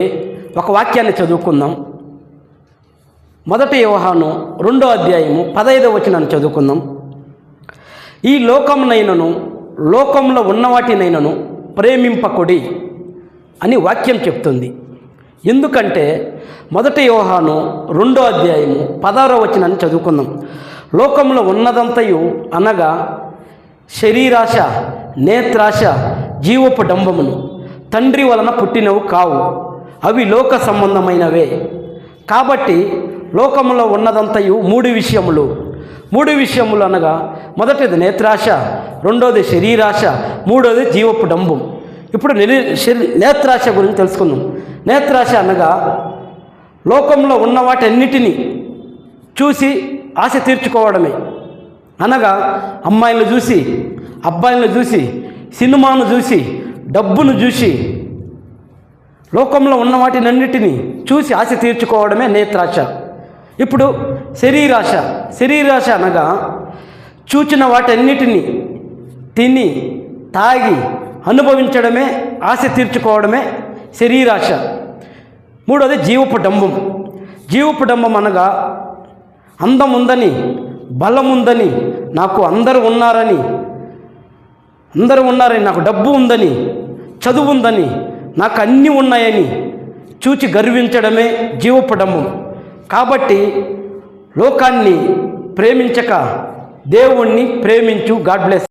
ఒక వాక్యాన్ని చదువుకుందాం. మొదటి యోహాను రెండో అధ్యాయము పదహైదవ వచనాన్ని చదువుకుందాం. ఈ లోకమునైనను లోకంలో ఉన్నవాటినైనను ప్రేమింపకుడి అని వాక్యం చెప్తుంది. ఎందుకంటే మొదటి యోహాను రెండో అధ్యాయము పదహారో వచనాన్ని చదువుకుందాం. లోకంలో ఉన్నదంతయు అనగా శరీరాశ నేత్రాశ జీవపు డంబమును తండ్రి వలన పుట్టినవు కావు. అవి లోక సంబంధమైనవే. కాబట్టి లోకంలో ఉన్నదంతయు మూడు విషయములు. మూడు విషయములు అనగా మొదటిది నేత్రాశ రెండోది శరీరాశ మూడోది జీవపు డంబం ఇప్పుడు శరీ నేత్రాశ గురించి తెలుసుకుందాం. నేత్రాశ అనగా లోకంలో ఉన్న వాటన్నిటినీ చూసి ఆశ తీర్చుకోవడమే. అనగా అమ్మాయిలను చూసి అబ్బాయిలను చూసి సినిమాను చూసి డబ్బును చూసి లోకంలో ఉన్న వాటినన్నిటినీ చూసి ఆశ తీర్చుకోవడమే నేత్రాశ. ఇప్పుడు శరీరాశ. శరీరాశ అనగా చూచిన వాటన్నిటినీ తిని తాగి అనుభవించడమే ఆశ తీర్చుకోవడమే శరీరాశ. మూడోది జీవపు డంబం. జీవపు డంబం అనగా అందం ఉందని బలం ఉందని నాకు అందరూ ఉన్నారని అందరూ ఉన్నారని నాకు డబ్బు ఉందని చదువు ఉందని నాకు అన్నీ ఉన్నాయని చూచి గర్వించడమే జీవపడము. కాబట్టి లోకాన్ని ప్రేమించక దేవుణ్ణి ప్రేమించు. God bless